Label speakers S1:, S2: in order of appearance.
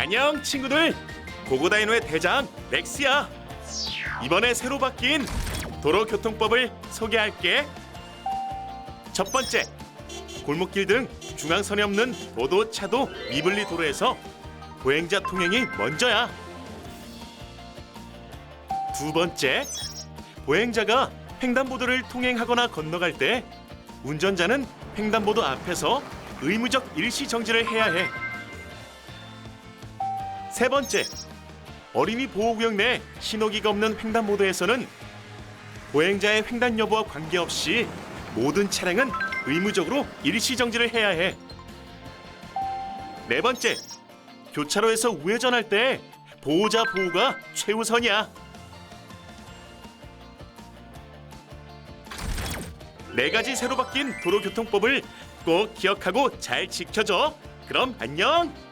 S1: 안녕 친구들. 고고다이노의 대장 렉스야 이번에 새로 바뀐 도로교통법을 소개할게. 첫 번째 골목길 등 중앙선이 없는 도도 차도 미분리 도로에서 보행자 통행이 먼저야. 두 번째 보행자가 횡단보도를 통행하거나 건너갈 때 운전자는 횡단보도 앞에서 의무적 일시 정지를 해야 해. 세 번째, 어린이 보호구역 내 신호기가 없는 횡단보도에서는 보행자의 횡단 여부와 관계없이 모든 차량은 의무적으로 일시 정지를 해야 해. 네 번째, 교차로에서 우회전할 때 보호자 보호가 최우선이야. 네 가지 새로 바뀐 도로교통법을 꼭 기억하고 잘 지켜줘. 그럼 안녕.